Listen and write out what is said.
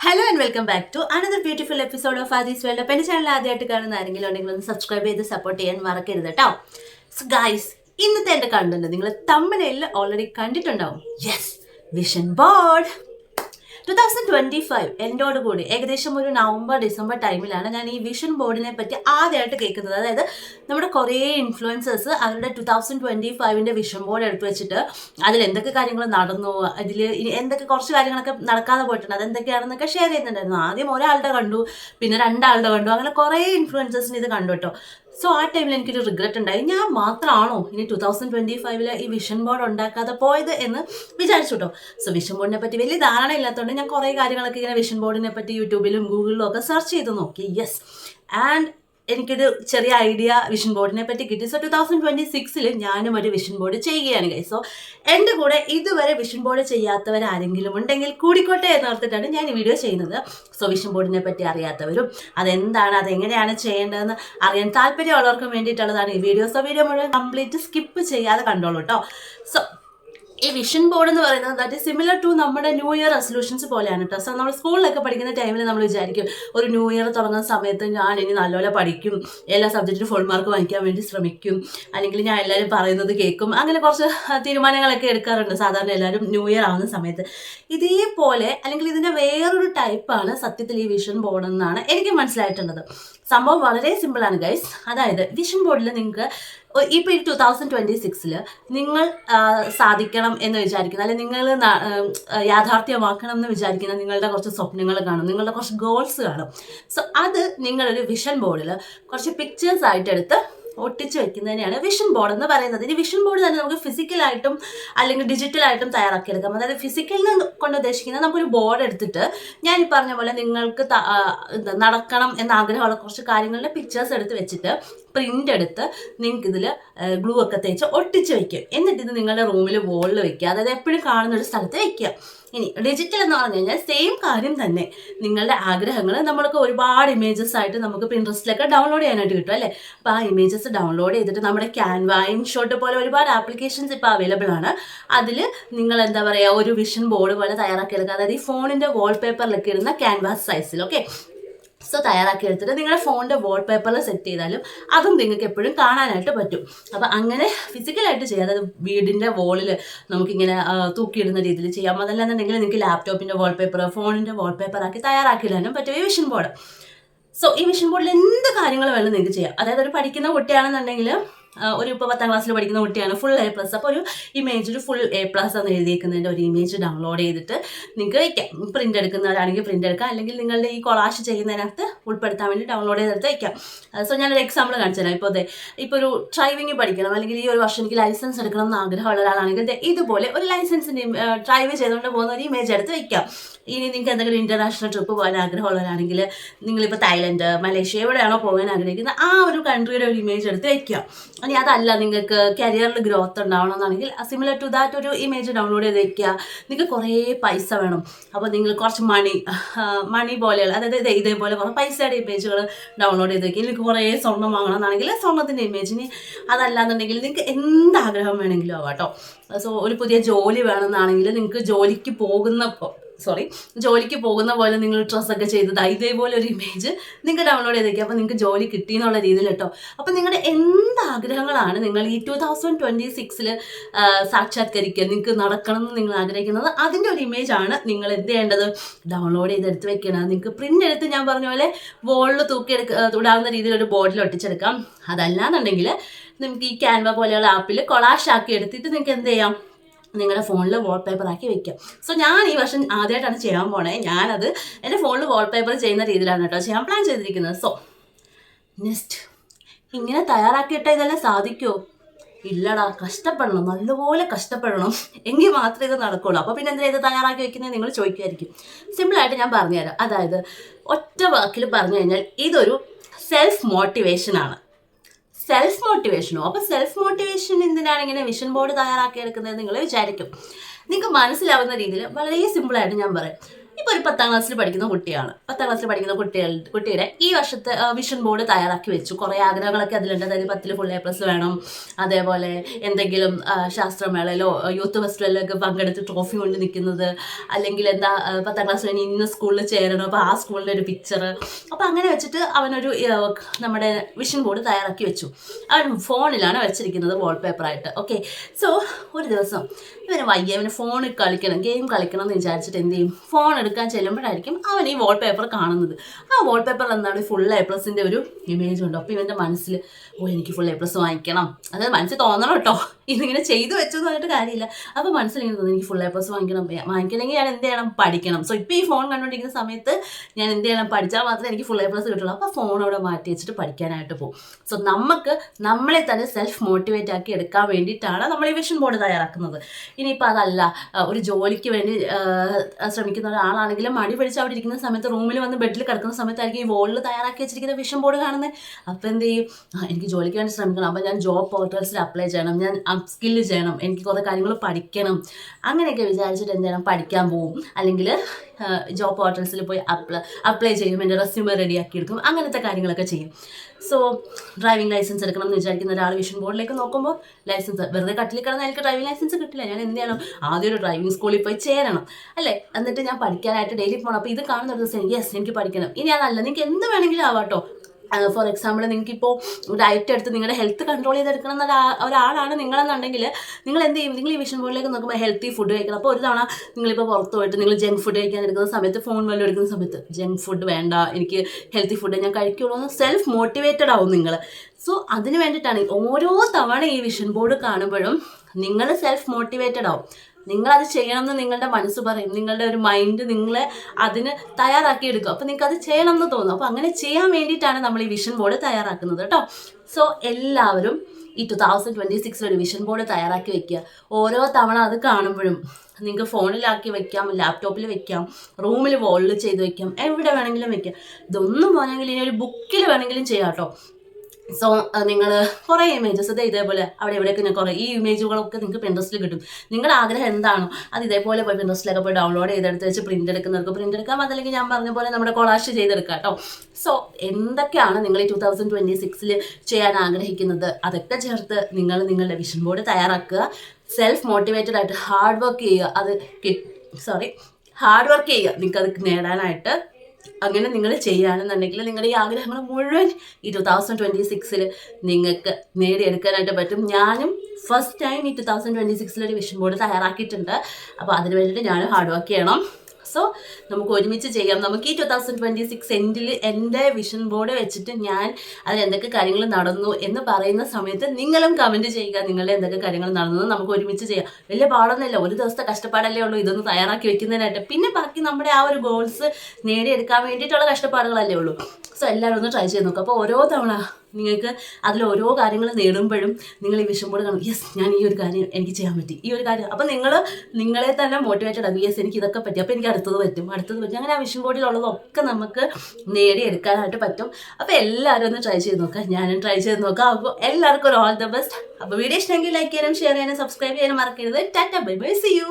Hello and welcome back to another beautiful episode of Aadi's World അപ്പം എന്റെ channel ആദ്യമായിട്ട് കാണുന്ന ആരെങ്കിലും ഉണ്ടെങ്കിൽ ഒന്ന് സബ്സ്ക്രൈബ് ചെയ്ത് സപ്പോർട്ട് ചെയ്യാൻ മറക്കരുത് കേട്ടോ സോ ഗൈസ് ഇന്നത്തെ എന്റെ കണ്ടന്റ് നിങ്ങൾ തമ്മിലെല്ലാം ഓൾറെഡി കണ്ടിട്ടുണ്ടാവും. Yes vision board two thousand twenty five എന്നോട് കൂടി ഏകദേശം ഒരു നവംബർ ഡിസംബർ ടൈമിലാണ് ഞാൻ ഈ വിഷൻ ബോർഡിനെ പറ്റി ആദ്യമായിട്ട് കേൾക്കുന്നത്. അതായത് നമ്മുടെ കുറേ ഇൻഫ്ലുവൻസേഴ്സ് അവരുടെ ടു തൗസൻഡ് ട്വന്റി ഫൈവിന്റെ വിഷൻ ബോർഡ് എടുത്തു വെച്ചിട്ട് അതിൽ എന്തൊക്കെ കാര്യങ്ങൾ നടന്നു അതിൽ എന്തൊക്കെ കുറച്ച് കാര്യങ്ങളൊക്കെ നടക്കാതെ പോയിട്ടുണ്ട് അതെന്തൊക്കെയാണെന്നൊക്കെ ഷെയർ ചെയ്യുന്നുണ്ടായിരുന്നു. ആദ്യം ഒരാളുടെ കണ്ടു പിന്നെ രണ്ടാളുടെ കണ്ടു അങ്ങനെ കുറേ ഇൻഫ്ലുവൻസേഴ്സിന് ഇത് കണ്ടു കേട്ടോ. സോ ആ ടൈമിൽ എനിക്കൊരു റിഗ്രറ്റ് ഉണ്ടായി. ഞാൻ മാത്രമാണോ ഇനി ടു തൗസൻഡ് ട്വന്റി ഫൈവിൽ ഈ വിഷൻ ബോർഡ് ഉണ്ടാക്കാതെ പോയത് എന്ന് വിചാരിച്ചു കേട്ടോ സോ വിഷൻ ബോർഡിനെ പറ്റി വലിയ ധാരണ ഇല്ലാത്തതുകൊണ്ട് ഞാൻ കുറേ കാര്യങ്ങളൊക്കെ ഇങ്ങനെ വിഷൻ ബോർഡിനെ പറ്റി യൂട്യൂബിലും ഗൂഗിളിലും ഒക്കെ സെർച്ച് ചെയ്ത് നോക്കി. യെസ് ആൻഡ് എനിക്കൊരു ചെറിയ ഐഡിയ വിഷൻ ബോർഡിനെ പറ്റി കിട്ടി. സോ ടു തൗസൻഡ് ട്വന്റി സിക്സിൽ ഞാനും ഒരു വിഷൻ ബോർഡ് ചെയ്യുകയാണ് കൈ സോ എന്റെ കൂടെ ഇതുവരെ വിഷൻ ബോർഡ് ചെയ്യാത്തവരാരെങ്കിലും ഉണ്ടെങ്കിൽ കൂടിക്കോട്ടെ എന്ന് ഓർത്തിട്ടാണ് ഞാൻ ഈ വീഡിയോ ചെയ്യുന്നത്. സോ വിഷൻ ബോർഡിനെ പറ്റി അറിയാത്തവരും അതെന്താണ് അതെങ്ങനെയാണ് ചെയ്യേണ്ടതെന്ന് അറിയാൻ താല്പര്യമുള്ളവർക്കും വേണ്ടിയിട്ടുള്ളതാണ് ഈ വീഡിയോ. സോ വീഡിയോ മുഴുവൻ കംപ്ലീറ്റ് സ്കിപ്പ് ചെയ്യാതെ കണ്ടോളൂ കേട്ടോ സോ ഈ വിഷൻ ബോർഡ് എന്ന് പറയുന്നത് ദാറ്റ് സിമിലർ ടു നമ്മുടെ ന്യൂ ഇയർ റെസൊല്യൂഷൻസ് പോലെയാണ് കേട്ടോ സോ നമ്മൾ സ്കൂളിലൊക്കെ പഠിക്കുന്ന ടൈമിൽ നമ്മൾ വിചാരിക്കും ഒരു ന്യൂ ഇയർ തുടങ്ങുന്ന സമയത്ത് ഞാൻ ഇനി നല്ലപോലെ പഠിക്കും എല്ലാ സബ്ജക്റ്റിനും ഫുൾ മാർക്ക് വാങ്ങിക്കാൻ വേണ്ടി ശ്രമിക്കും അല്ലെങ്കിൽ ഞാൻ എല്ലാവരും പറയുന്നത് കേൾക്കും അങ്ങനെ കുറച്ച് തീരുമാനങ്ങളൊക്കെ എടുക്കാറുണ്ട് സാധാരണ എല്ലാവരും ന്യൂ ഇയർ ആവുന്ന സമയത്ത്. ഇതേപോലെ അല്ലെങ്കിൽ ഇതിന്റെ വേറൊരു ടൈപ്പാണ് സത്യത്തിൽ ഈ വിഷൻ ബോർഡ് എന്നാണ് എനിക്ക് മനസ്സിലായിട്ടുള്ളത്. സംഭവം വളരെ സിമ്പിളാണ് ഗൈസ് അതായത് വിഷൻ ബോർഡിൽ നിങ്ങൾക്ക് ഇപ്പോൾ ഈ ടു തൗസൻഡ് ട്വന്റി സിക്സിൽ നിങ്ങൾ സാധിക്കണം എന്ന് വിചാരിക്കുന്ന അല്ലെങ്കിൽ നിങ്ങൾ യാഥാർത്ഥ്യമാക്കണം എന്ന് വിചാരിക്കുന്ന നിങ്ങളുടെ കുറച്ച് സ്വപ്നങ്ങൾ കാണും നിങ്ങളുടെ കുറച്ച് ഗോൾസ് കാണും. സോ അത് നിങ്ങളൊരു വിഷൻ ബോർഡിൽ കുറച്ച് പിക്ചേഴ്സ് ആയിട്ട് എടുത്ത് ഒട്ടിച്ച് വെക്കുന്നതിനെയാണ് വിഷൻ ബോർഡ് എന്ന് പറയുന്നത്. ഇനി വിഷൻ ബോർഡ് തന്നെ നമുക്ക് ഫിസിക്കലായിട്ടും അല്ലെങ്കിൽ ഡിജിറ്റലായിട്ടും തയ്യാറാക്കിയെടുക്കാം അതായത് ഫിസിക്കലിന് കൊണ്ട് ഉദ്ദേശിക്കുന്നത് നമുക്കൊരു ബോർഡ് എടുത്തിട്ട് ഞാൻ ഈ പറഞ്ഞ പോലെ നിങ്ങൾക്ക് നടക്കണം എന്ന ആഗ്രഹമുള്ള കുറച്ച് കാര്യങ്ങളുടെ പിക്ചേഴ്സ് എടുത്ത് വെച്ചിട്ട് പ്രിന്റ് എടുത്ത് നിങ്ങൾക്ക് ഇതിൽ ഗ്ലൂ ഒക്കെ തേച്ച് ഒട്ടിച്ച് വെക്കും. എന്നിട്ട് ഇത് നിങ്ങളുടെ റൂമിൽ വോളിൽ വെക്കുക. അതായത് എപ്പോഴും കാണുന്ന ഒരു സ്ഥലത്ത് വെക്കുക. ഇനി ഡിജിറ്റൽ എന്ന് പറഞ്ഞു കഴിഞ്ഞാൽ സെയിം കാര്യം തന്നെ. നിങ്ങളുടെ ആഗ്രഹങ്ങൾ നമ്മൾക്ക് ഒരുപാട് ഇമേജസ് ആയിട്ട് നമുക്ക് പിൻട്രസ്റ്റിലൊക്കെ ഡൗൺലോഡ് ചെയ്യാനായിട്ട് കിട്ടും അല്ലേ? അപ്പോൾ ആ ഇമേജസ് ഡൗൺലോഡ് ചെയ്തിട്ട് നമ്മുടെ ക്യാൻവ ഇൻഷോട്ട് പോലെ ഒരുപാട് ആപ്ലിക്കേഷൻസ് ഇപ്പോൾ അവൈലബിൾ ആണ്. അതിൽ നിങ്ങൾ എന്താ പറയുക ഒരു വിഷൻ ബോർഡ് പോലെ തയ്യാറാക്കിയെടുക്കുക അതായത് ഈ ഫോണിന്റെ വാൾപേപ്പറിലൊക്കെ ഇടുന്ന ക്യാൻവാസ് സൈസിൽ ഓക്കെ സോ തയ്യാറാക്കി എടുത്തിട്ട് നിങ്ങളുടെ ഫോണിന്റെ വാൾപേപ്പറിൽ സെറ്റ് ചെയ്താലും അതും നിങ്ങൾക്ക് എപ്പോഴും കാണാനായിട്ട് പറ്റും. അപ്പോൾ അങ്ങനെ ഫിസിക്കലായിട്ട് ചെയ്യാം. അതായത് വീടിന്റെ വോളിൽ നമുക്കിങ്ങനെ തൂക്കിയിടുന്ന രീതിയിൽ ചെയ്യാം. അതല്ലാന്നുണ്ടെങ്കിൽ നിങ്ങൾക്ക് ലാപ്ടോപ്പിന്റെ വാൾപേപ്പർ ഫോണിന്റെ വാൾപേപ്പറാക്കി തയ്യാറാക്കിയിടാനും പറ്റും. ഈ വിഷൻ ബോർഡ് സോ ഈ വിഷൻ ബോർഡിൽ എന്ത് കാര്യങ്ങൾ വേണം നിങ്ങൾക്ക് ചെയ്യാം. അതായത് ഒരു പഠിക്കുന്ന കുട്ടിയാണെന്നുണ്ടെങ്കിൽ ഒരു ഇപ്പോൾ പത്താം ക്ലാസ്സിൽ പഠിക്കുന്ന കുട്ടിയാണ് ഫുൾ എ പ്ലസ് അപ്പോൾ ഒരു ഇമേജ് ഒരു ഫുൾ എ പ്ലസ് എന്ന് എഴുതിയിരിക്കുന്നതിന്റെ ഒരു ഇമേജ് ഡൗൺലോഡ് ചെയ്തിട്ട് നിങ്ങൾക്ക് വയ്ക്കാം. പ്രിന്റ് എടുക്കുന്നവരാണെങ്കിൽ പ്രിന്റ് എടുക്കാം. അല്ലെങ്കിൽ നിങ്ങളുടെ ഈ കൊളാഷ് ചെയ്യുന്നതിനകത്ത് ഉൾപ്പെടുത്താൻ വേണ്ടി ഡൗൺലോഡ് ചെയ്തെടുത്ത് വയ്ക്കാം. സോ ഞാനൊരു എക്സാമ്പിൾ കാണിച്ചു തരാം. ഇപ്പോൾ അതെ ഇപ്പോൾ ഒരു ഡ്രൈവിംഗ് പഠിക്കണം. അല്ലെങ്കിൽ ഈ ഒരു വർഷം എനിക്ക് ലൈസൻസ് എടുക്കണം എന്ന് ആഗ്രഹമുള്ള ഒരാളാണെങ്കിൽ ഇതുപോലെ ഒരു ലൈസൻസിന്റെ ഡ്രൈവ് ചെയ്തുകൊണ്ട് പോകുന്ന ഒരു ഇമേജ് എടുത്ത് വയ്ക്കാം. ഇനി നിങ്ങൾക്ക് എന്തെങ്കിലും ഇന്റർനാഷണൽ ട്രിപ്പ് പോകാൻ ആഗ്രഹമുള്ളവരാണെങ്കിൽ നിങ്ങളിപ്പോൾ തായ്ലൻഡ് മലേഷ്യ എവിടെയാണോ പോകാൻ ആഗ്രഹിക്കുന്നത് ആ ഒരു കൺട്രിയുടെ ഒരു ഇമേജ് എടുത്ത് വയ്ക്കുക ഇനി അതല്ല നിങ്ങൾക്ക് കരിയറിൽ ഗ്രോത്ത് ഉണ്ടാവണമെന്നാണെങ്കിൽ സിമിലർ ടു ദാറ്റ് ഒരു ഇമേജ് ഡൗൺലോഡ് ചെയ്ത് വെക്കുക. നിങ്ങൾക്ക് കുറേ പൈസ വേണം. അപ്പോൾ നിങ്ങൾ കുറച്ച് മണി മണി പോലെയുള്ള അതായത് ഇതേ ഇതേപോലെ കുറേ പൈസയുടെ ഇമേജുകൾ ഡൗൺലോഡ് ചെയ്ത് വെക്കുക. നിങ്ങൾക്ക് കുറേ സ്വർണം വാങ്ങണമെന്നാണെങ്കിൽ സ്വർണത്തിന്റെ ഇമേജിന് അതല്ലാന്നുണ്ടെങ്കിൽ നിങ്ങൾക്ക് എന്ത് ആഗ്രഹം വേണമെങ്കിലും ആവാം കേട്ടോ. സോ ഒരു പുതിയ ജോലി വേണമെന്നാണെങ്കിൽ നിങ്ങൾക്ക് ജോലിക്ക് പോകുന്ന സോറി ജോലിക്ക് പോകുന്ന പോലെ നിങ്ങൾ ഡ്രസ്സൊക്കെ ചെയ്തത് ഇതേപോലെ ഒരു ഇമേജ് നിങ്ങൾ ഡൗൺലോഡ് ചെയ്ത് വെക്കുക അപ്പോൾ നിങ്ങൾക്ക് ജോലി കിട്ടി എന്നുള്ള രീതിയിൽ കേട്ടോ അപ്പോൾ നിങ്ങളുടെ എന്ത് ആഗ്രഹങ്ങളാണ് നിങ്ങൾ ഈ ടു തൗസൻഡ് ട്വന്റി സിക്സിൽ സാക്ഷാത്കരിക്കുക നിങ്ങൾക്ക് നടക്കണം എന്ന് നിങ്ങൾ ആഗ്രഹിക്കുന്നത്? അതിന്റെ ഒരു ഇമേജ് ആണ് നിങ്ങൾ എന്ത് ചെയ്യേണ്ടത്? ഡൗൺലോഡ് ചെയ്ത് എടുത്ത് വെക്കണം. നിങ്ങൾക്ക് പ്രിന്റ് എടുത്ത് ഞാൻ പറഞ്ഞ പോലെ വോളിൽ തൂക്കിയെടുക്ക ഇടാവുന്ന രീതിയിൽ ഒരു ബോർഡിൽ ഒട്ടിച്ചെടുക്കാം. അതല്ലാന്നുണ്ടെങ്കിൽ നിങ്ങൾക്ക് ഈ ക്യാൻവ പോലെയുള്ള ആപ്പിൽ കൊളാഷ് ആക്കി എടുത്തിട്ട് നിങ്ങൾക്ക് എന്ത് ചെയ്യാം? നിങ്ങളുടെ ഫോണിൽ വാൾപേപ്പർ ആക്കി വെക്കാം സോ ഞാൻ ഈ വർഷം ആദ്യമായിട്ടാണ് ചെയ്യാൻ പോണേ. ഞാനത് എന്റെ ഫോണിൽ വാൾപേപ്പർ ചെയ്യുന്ന രീതിയിലാണ് കേട്ടോ ചെയ്യാൻ പ്ലാൻ ചെയ്തിരിക്കുന്നത്. സോ നെക്സ്റ്റ് ഇങ്ങനെ തയ്യാറാക്കിയിട്ടേ ഇതെല്ലാം സാധിക്കുമോ ഇല്ലടാ കഷ്ടപ്പെടണം. നല്ലപോലെ കഷ്ടപ്പെടണം. എങ്കിൽ മാത്രമേ ഇത് നടക്കുള്ളൂ. അപ്പോൾ പിന്നെ എന്തിനാ ഇത് തയ്യാറാക്കി വെക്കുന്നത് നിങ്ങൾ ചോദിക്കുമായിരിക്കും. സിമ്പിളായിട്ട് ഞാൻ പറഞ്ഞുതരാം. അതായത് ഒറ്റ വാക്കിൽ പറഞ്ഞു കഴിഞ്ഞാൽ ഇതൊരു സെൽഫ് മോട്ടിവേഷനാണ് സെൽഫ് മോട്ടിവേഷനോ അപ്പോൾ സെൽഫ് മോട്ടിവേഷൻ എന്തിനാണ് ഇങ്ങനെ വിഷൻ ബോർഡ് തയ്യാറാക്കി എടുക്കുന്നത് നിങ്ങൾ വിചാരിക്കും. നിങ്ങൾക്ക് മനസ്സിലാവുന്ന രീതിയിൽ വളരെ സിമ്പിളായിട്ട് ഞാൻ പറയാം. ഇപ്പോൾ ഒരു പത്താം ക്ലാസ്സിൽ പഠിക്കുന്ന കുട്ടിയാണ്. പത്താം ക്ലാസ്സിൽ പഠിക്കുന്ന കുട്ടികൾ കുട്ടിയുടെ ഈ വർഷത്തെ വിഷൻ ബോർഡ് തയ്യാറാക്കി വെച്ചു. കുറേ ആഗ്രഹങ്ങളൊക്കെ അതിലുണ്ട്. അതായത് പത്തിൽ ഫുൾ എ പ്ലസ് വേണം. അതേപോലെ എന്തെങ്കിലും ശാസ്ത്രമേളയിലോ യൂത്ത് ഫെസ്റ്റിവലിലൊക്കെ പങ്കെടുത്ത് ട്രോഫി കൊണ്ട് നിൽക്കുന്നത്. അല്ലെങ്കിൽ എന്താ പത്താം ക്ലാസ് കഴിഞ്ഞ് ഇന്ന സ്കൂളിൽ ചേരണം. അപ്പോൾ ആ സ്കൂളിന്റെ ഒരു പിക്ചർ അപ്പോൾ അങ്ങനെ വെച്ചിട്ട് അവനൊരു നമ്മുടെ വിഷൻ ബോർഡ് തയ്യാറാക്കി വെച്ചു. അവൻ ഫോണിലാണ് വെച്ചിരിക്കുന്നത് വാൾപേപ്പറായിട്ട് ഓക്കെ സോ ഒരു ദിവസം ഇവന് വയ്യ ഇവന് ഫോണിൽ കളിക്കണം ഗെയിം കളിക്കണം എന്ന് വിചാരിച്ചിട്ട് എന്ത് ചെയ്യും? ഫോൺ എടുക്കാൻ ചെല്ലുമ്പോഴായിരിക്കും അവൻ ഈ വാൾപേപ്പർ കാണുന്നത്. ആ വാൾപേപ്പറിൽ എന്താണ്? ഫുൾ എ പ്ലസിന്റെ ഒരു ഇമേജ് ഉണ്ട്. അപ്പോൾ ഇവന്റെ മനസ്സിൽ ഓ എനിക്ക് ഫുൾ എ പ്ലസ് വാങ്ങിക്കണം. അതായത് മനസ്സിൽ തോന്നണം കേട്ടോ. ഇതിങ്ങനെ ചെയ്തു വെച്ചെന്ന് പറഞ്ഞിട്ട് കാര്യമില്ല. അപ്പോൾ മനസ്സിൽ ഇങ്ങനെ തോന്നുന്നു എനിക്ക് ഫുൾ എ പ്ലസ് വാങ്ങിക്കണം. വാങ്ങിക്കണമെങ്കിൽ ഞാൻ എന്ത് ചെയ്യണം? പഠിക്കണം. സോ ഇപ്പോൾ ഈ ഫോൺ കണ്ടുകൊണ്ടിരിക്കുന്ന സമയത്ത് ഞാൻ എന്ത് ചെയ്യണം? പഠിച്ചാൽ മാത്രമേ എനിക്ക് ഫുൾ എ പ്ലസ് കിട്ടുള്ളൂ. അപ്പോൾ ഫോൺ അവിടെ മാറ്റി വെച്ചിട്ട് പഠിക്കാനായിട്ട് പോകും. സോ നമുക്ക് നമ്മളെ തന്നെ സെൽഫ് മോട്ടിവേറ്റ് ആക്കി എടുക്കാൻ വേണ്ടിയിട്ടാണ് നമ്മൾ ഈ വിഷൻ ബോർഡ് തയ്യാറാക്കുന്നത്. ഇനിയിപ്പോൾ അതല്ല. ഒരു ജോലിക്ക് വേണ്ടി ശ്രമിക്കുന്ന ഒരാളാണെങ്കിലും മടി പിടിച്ച് അവിടെ ഇരിക്കുന്ന സമയത്ത് റൂമിൽ വന്ന് ബെഡിൽ കിടക്കുന്ന സമയത്തായിരിക്കും ഈ വോളിൽ തയ്യാറാക്കി വെച്ചിരിക്കുന്ന വിഷൻ ബോർഡ് കാണുന്നത്. അപ്പോൾ എന്ത് ചെയ്യും? എനിക്ക് ജോലിക്ക് വേണ്ടി ശ്രമിക്കണം. അപ്പോൾ ഞാൻ ജോബ് പോർട്ടൽസിൽ അപ്ലൈ ചെയ്യണം. ഞാൻ സ്കില്ല് ചെയ്യണം. എനിക്ക് കുറേ കാര്യങ്ങൾ പഠിക്കണം. അങ്ങനെയൊക്കെ വിചാരിച്ചിട്ട് എന്ത് ചെയ്യണം? പഠിക്കാൻ പോവും. അല്ലെങ്കിൽ ജോബ് പോർട്ടൽസിൽ പോയി അപ്ലൈ അപ്ലൈ ചെയ്യും എന്റെ റെസ്യൂമെ റെഡിയാക്കി എടുക്കും അങ്ങനത്തെ കാര്യങ്ങളൊക്കെ ചെയ്യും. സോ ഡ്രൈവിംഗ് ലൈസൻസ് എടുക്കണം എന്ന് വിചാരിക്കുന്ന ഒരാൾ വിഷൻ ബോർഡിലേക്ക് നോക്കുമ്പോൾ ലൈസൻസ് വെറുതെ കട്ടിൽ കിടന്ന് എനിക്ക് ഡ്രൈവിംഗ് ലൈസൻസ് കിട്ടില്ല. ഞാൻ എന്ത് ചെയ്യണം? ആദ്യം ഒരു ഡ്രൈവിംഗ് സ്കൂളിൽ പോയി ചേരണം. അല്ലേ? എന്നിട്ട് ഞാൻ പഠിക്കാനായിട്ട് ഡെയിലി പോകണം അപ്പോൾ ഇത് കാണുന്ന ദിവസം യെസ് എനിക്ക് പഠിക്കണം. ഇനി അതല്ല നിങ്ങൾക്ക് എന്ത് വേണമെങ്കിലും ആവാട്ടോ. ഫോർ എക്സാമ്പിൾ നിങ്ങൾക്ക് ഇപ്പോൾ ഡയറ്റ് എടുത്ത് നിങ്ങളുടെ ഹെൽത്ത് കൺട്രോൾ ചെയ്തെടുക്കണം എന്ന ഒരാ- ഒരാളാണ് നിങ്ങളെന്നുണ്ടെങ്കിൽ നിങ്ങൾ എന്ത് ചെയ്യും നിങ്ങൾ ഈ വിഷൻ ബോർഡിലേക്ക് നോക്കുമ്പോൾ ഹെൽത്തി ഫുഡ് കഴിക്കണം. അപ്പോൾ ഒരു തവണ നിങ്ങളിപ്പോൾ പുറത്ത് പോയിട്ട് നിങ്ങൾ ജങ്ക് ഫുഡ് കഴിക്കാൻ എടുക്കുന്ന സമയത്ത് ഫോൺ വല്ലതും എടുക്കുന്ന സമയത്ത് ജങ്ക് ഫുഡ് വേണ്ട എനിക്ക് ഹെൽത്തി ഫുഡ് ഞാൻ കഴിക്കുള്ളൂ എന്ന് സെൽഫ് മോട്ടിവേറ്റഡ് ആവും നിങ്ങൾ സോ അതിന് വേണ്ടിയിട്ടാണ് ഓരോ തവണ ഈ വിഷൻ ബോർഡ് കാണുമ്പോഴും നിങ്ങൾ സെൽഫ് മോട്ടിവേറ്റഡ് ആവും. നിങ്ങളത് ചെയ്യണമെന്ന് നിങ്ങളുടെ മനസ്സ് പറയും. നിങ്ങളുടെ ഒരു മൈൻഡ് നിങ്ങളെ അതിന് തയ്യാറാക്കി എടുക്കും. അപ്പോൾ നിങ്ങൾക്ക് അത് ചെയ്യണം എന്ന് തോന്നും. അപ്പോൾ അങ്ങനെ ചെയ്യാൻ വേണ്ടിയിട്ടാണ് നമ്മൾ ഈ വിഷൻ ബോർഡ് തയ്യാറാക്കുന്നത് കേട്ടോ സോ എല്ലാവരും ഈ ടു തൗസൻഡ് ട്വന്റി സിക്സിൽ ഒരു വിഷൻ ബോർഡ് തയ്യാറാക്കി വെക്കുക. ഓരോ തവണ അത് കാണുമ്പോഴും നിങ്ങൾക്ക് ഫോണിലാക്കി വെക്കാം ലാപ്ടോപ്പിൽ വെക്കാം റൂമിൽ വോളിൽ ചെയ്ത് വെക്കാം എവിടെ വേണമെങ്കിലും വെക്കാം. ഇതൊന്നും വേണമെങ്കിലും ഇനി ഒരു ബുക്കിൽ വേണമെങ്കിലും ചെയ്യാം കേട്ടോ സോ നിങ്ങൾ കുറേ ഇമേജസ് ഇത് ഇതേപോലെ അവിടെ ഇവിടെയൊക്കെ ഞാൻ കുറേ ഈ ഇമേജുകളൊക്കെ നിങ്ങൾക്ക് പിൻട്രസ്റ്റിൽ കിട്ടും. നിങ്ങളുടെ ആഗ്രഹം എന്താണോ അത് ഇതേപോലെ പോയി പിൻട്രസ്റ്റിലൊക്കെ പോയി ഡൗൺലോഡ് ചെയ്തെടുത്ത് വെച്ച് പ്രിന്റ് എടുക്കുന്നവർക്ക് പ്രിന്റ് എടുക്കാം. അതല്ലെങ്കിൽ ഞാൻ പറഞ്ഞ പോലെ നമ്മുടെ കൊളാഷ് ചെയ്തെടുക്കാം കേട്ടോ സോ എന്തൊക്കെയാണ് നിങ്ങൾ ഈ ടു തൗസൻഡ് ട്വന്റി സിക്സിൽ ചെയ്യാൻ ആഗ്രഹിക്കുന്നത്? അതൊക്കെ ചേർത്ത് നിങ്ങൾ നിങ്ങളുടെ വിഷൻ ബോർഡ് തയ്യാറാക്കുക. സെൽഫ് മോട്ടിവേറ്റഡ് ആയിട്ട് ഹാർഡ് വർക്ക് ചെയ്യുക. അത് സോറി ഹാർഡ് വർക്ക് ചെയ്യുക. നിങ്ങൾക്ക് അത് നേടാനായിട്ട് അങ്ങനെ നിങ്ങൾ ചെയ്യുകയാണെന്നുണ്ടെങ്കിൽ നിങ്ങളുടെ ഈ ആഗ്രഹങ്ങൾ മുഴുവൻ ഈ ടു തൗസൻഡ് ട്വന്റി സിക്സിൽ നിങ്ങൾക്ക് നേടിയെടുക്കാനായിട്ട് പറ്റും. ഞാനും ഫസ്റ്റ് ടൈം ഈ ടു തൗസൻഡ് ട്വന്റി സിക്സിൽ ഒരു വിഷൻ ബോർഡ് തയ്യാറാക്കിയിട്ടുണ്ട്. അപ്പോൾ അതിന് വേണ്ടിയിട്ട് ഞാനും ഹാർഡ് വർക്ക് ചെയ്യണം. സോ നമുക്ക് ഒരുമിച്ച് ചെയ്യാം. നമുക്ക് ഈ ടു തൗസൻഡ് ട്വന്റി സിക്സ് എൻഡിൽ എന്റെ വിഷൻ ബോർഡ് വെച്ചിട്ട് ഞാൻ അതിൽ എന്തൊക്കെ കാര്യങ്ങൾ നടന്നു എന്ന് പറയുന്ന സമയത്ത് നിങ്ങളും കമന്റ് ചെയ്യുക. നിങ്ങളുടെ എന്തൊക്കെ കാര്യങ്ങൾ നടന്നു നമുക്ക് ഒരുമിച്ച് ചെയ്യാം. വലിയ പാടൊന്നുമില്ല. ഒരു ദിവസത്തെ കഷ്ടപ്പാടല്ലേ ഉള്ളൂ. ഇതൊന്ന് തയ്യാറാക്കി വെക്കുന്നതിനായിട്ട്. പിന്നെ ബാക്കി നമ്മുടെ ആ ഒരു ഗോൾസ് നേടിയെടുക്കാൻ വേണ്ടിയിട്ടുള്ള കഷ്ടപ്പാടുകളല്ലേ ഉള്ളൂ. സോ എല്ലാവരും ഒന്ന് ട്രൈ ചെയ്ത് നോക്കുക അപ്പോൾ ഓരോ തവണ നിങ്ങൾക്ക് അതിൽ ഓരോ കാര്യങ്ങൾ നേടുമ്പോഴും നിങ്ങൾ ഈ വിഷം ബോർഡ് കാണും യെസ് ഞാൻ ഈ ഒരു കാര്യം എനിക്ക് ചെയ്യാൻ പറ്റി ഈ ഒരു കാര്യം. അപ്പം നിങ്ങൾ നിങ്ങളെ തന്നെ മോട്ടിവേറ്റഡ് ആകും. യെസ് എനിക്ക് ഇതൊക്കെ പറ്റി അപ്പോൾ എനിക്ക് അടുത്തത് പറ്റും അടുത്തത് പറ്റും. അങ്ങനെ ആ വിഷൻ ബോർഡിലുള്ളതൊക്കെ നമുക്ക് നേടിയെടുക്കാനായിട്ട് പറ്റും. അപ്പോൾ എല്ലാവരും ഒന്ന് ട്രൈ ചെയ്ത് നോക്കാം ഞാനും ട്രൈ ചെയ്ത് നോക്കാം. അപ്പോൾ എല്ലാവർക്കും ഒരു ഓൾ ദ ബെസ്റ്റ് അപ്പോൾ വീഡിയോ ഇഷ്ടമെങ്കിൽ ലൈക്ക് ചെയ്യാനും ഷെയർ ചെയ്യാനും സബ്സ്ക്രൈബ് ചെയ്യാനും മറക്കരുത്. Tata bye bye see you